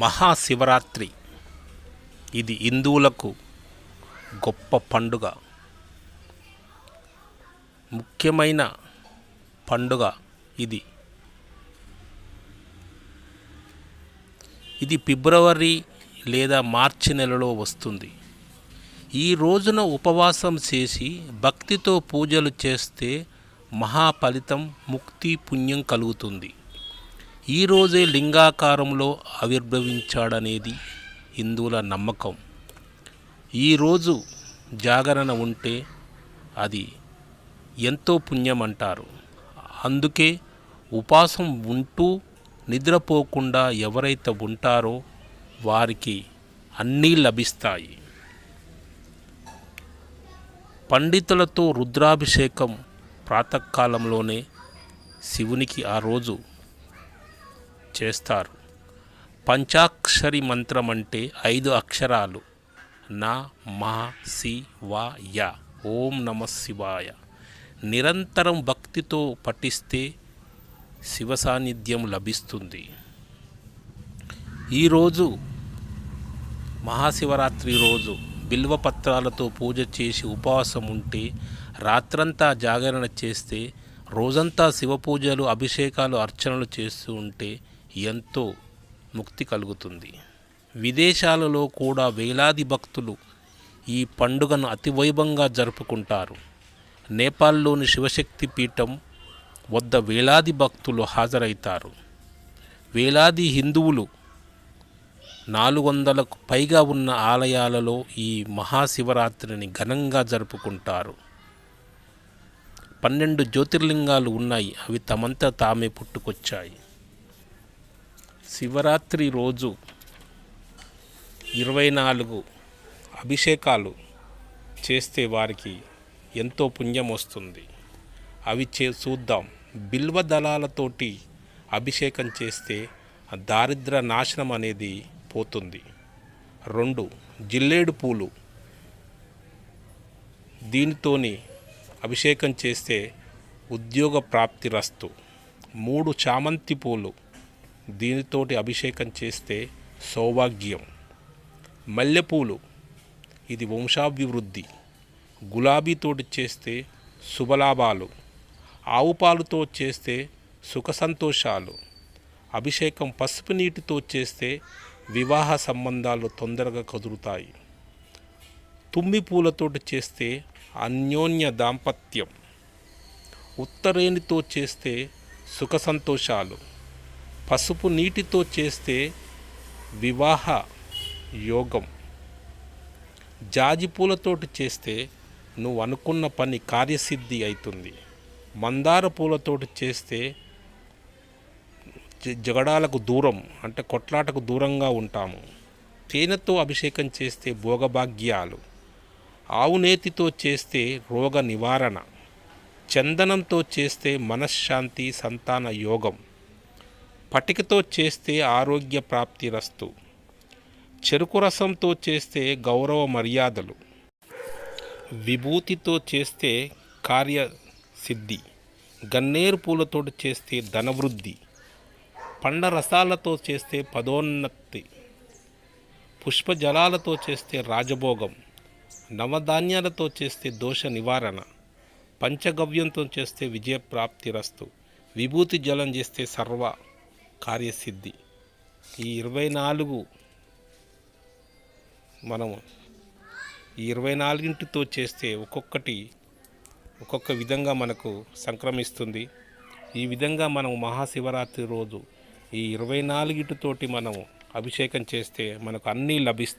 మహాశివరాత్రి. ఇది హిందువులకు గొప్ప పండుగ. ముఖ్యమైన పండుగ ఇది. ఇది ఫిబ్రవరి లేదా మార్చి నెలలో వస్తుంది. ఈ రోజున ఉపవాసం చేసి భక్తితో పూజలు చేస్తే మహా ఫలితం ముక్తి పుణ్యం కలుగుతుంది. ఈరోజే లింగాకారంలో ఆవిర్భవించాడనేది హిందువుల నమ్మకం. ఈరోజు జాగరణ ఉంటే అది ఎంతో పుణ్యం అంటారు అందుకే ఉపాసం ఉంటూ నిద్రపోకుండా ఎవరైతే ఉంటారో వారికి అన్నీ లభిస్తాయి. పండితులతో రుద్రాభిషేకం ప్రాతకాలంలోనే శివునికి ఆ రోజు చేస్తారు. పంచాక్షరి మంత్రం అంటే ఐదు అక్షరాలు. నా మా సి వా య. ఓం నమ శివాయ. నిరంతరం భక్తితో పఠిస్తే శివ సాన్నిధ్యం లభిస్తుంది. ఈరోజు మహాశివరాత్రి రోజు బిల్వపత్రాలతో పూజ చేసి ఉపవాసం ఉంటే రాత్రంతా జాగరణ చేస్తే రోజంతా శివ పూజలు అభిషేకాలు అర్చనలు చేస్తూ ఉంటే ఎంతో ముక్తి కలుగుతుంది. విదేశాలలో కూడా వేలాది భక్తులు ఈ పండుగను అతి వైభవంగా జరుపుకుంటారు. నేపాల్లోని శివశక్తి పీఠం వద్ద వేలాది భక్తులు హాజరవుతారు వేలాది హిందువులు నాలుగు వందలకు పైగా ఉన్న ఆలయాలలో ఈ మహాశివరాత్రిని ఘనంగా జరుపుకుంటారు. పన్నెండు జ్యోతిర్లింగాలు ఉన్నాయి. అవి తమంతా తామే పుట్టుకొచ్చాయి. శివరాత్రి రోజు ఇరవై నాలుగు అభిషేకాలు చేస్తే వారికి ఎంతో పుణ్యం వస్తుంది. అవి చే చూద్దాం. బిల్వ దళాలతోటి అభిషేకం చేస్తే దారిద్ర నాశనం అనేది పోతుంది. రెండు జిల్లేడు పూలు. దీనితోని అభిషేకం చేస్తే ఉద్యోగ ప్రాప్తి రస్తు. మూడు చామంతి పూలు. దీనితోటి అభిషేకం చేస్తే సౌభాగ్యం. మల్లెపూలు ఇది వంశాభివృద్ధి. గులాబీతోటి చేస్తే శుభలాభాలు. ఆవు పాలుతో చేస్తే సుఖ సంతోషాలు అభిషేకం పసుపు నీటితో చేస్తే వివాహ సంబంధాలు తొందరగా కుదురుతాయి తుమ్మి పూలతోటి చేస్తే అన్యోన్య దాంపత్యం. ఉత్తరేణితో చేస్తే సుఖ సంతోషాలు పసుపు నీటితో చేస్తే వివాహ యోగం. జాజి పూలతోటి చేస్తే నువ్వు అనుకున్న పని కార్యసిద్ధి అవుతుంది మందార పూలతోటి చేస్తే జ- జగడాలకు దూరం అంటే కొట్లాటకు దూరంగా ఉంటాము. తేనెతో అభిషేకం చేస్తే భోగభాగ్యాలు. ఆవు నేతితో చేస్తే రోగ నివారణ చందనంతో చేస్తే మనశ్శాంతి సంతాన యోగం. పటికతో చేస్తే ఆరోగ్య ప్రాప్తి రస్తు. చెరుకు రసంతో చేస్తే గౌరవ మర్యాదలు. విభూతితో చేస్తే కార్యసిద్ధి గన్నేరు పూలతో చేస్తే ధనవృద్ధి. పండ రసాలతో చేస్తే పదోన్నతి. పుష్పజలాలతో చేస్తే రాజభోగం. నవధాన్యాలతో చేస్తే దోష నివారణ. పంచగవ్యంతో చేస్తే విజయప్రాప్తి రస్తు. విభూతి జలం చేస్తే సర్వ కార్యసిద్ధి. ఈ ఇరవై నాలుగు మనము ఈ ఇరవై నాలుగింటితో చేస్తే ఒక్కొక్కటి ఒక్కొక్క విధంగా మనకు సంక్రమిస్తుంది. ఈ విధంగా మనం మహాశివరాత్రి రోజు ఈ ఇరవై నాలుగిటితోటి మనం అభిషేకం చేస్తే మనకు అన్నీ లభిస్తాయి.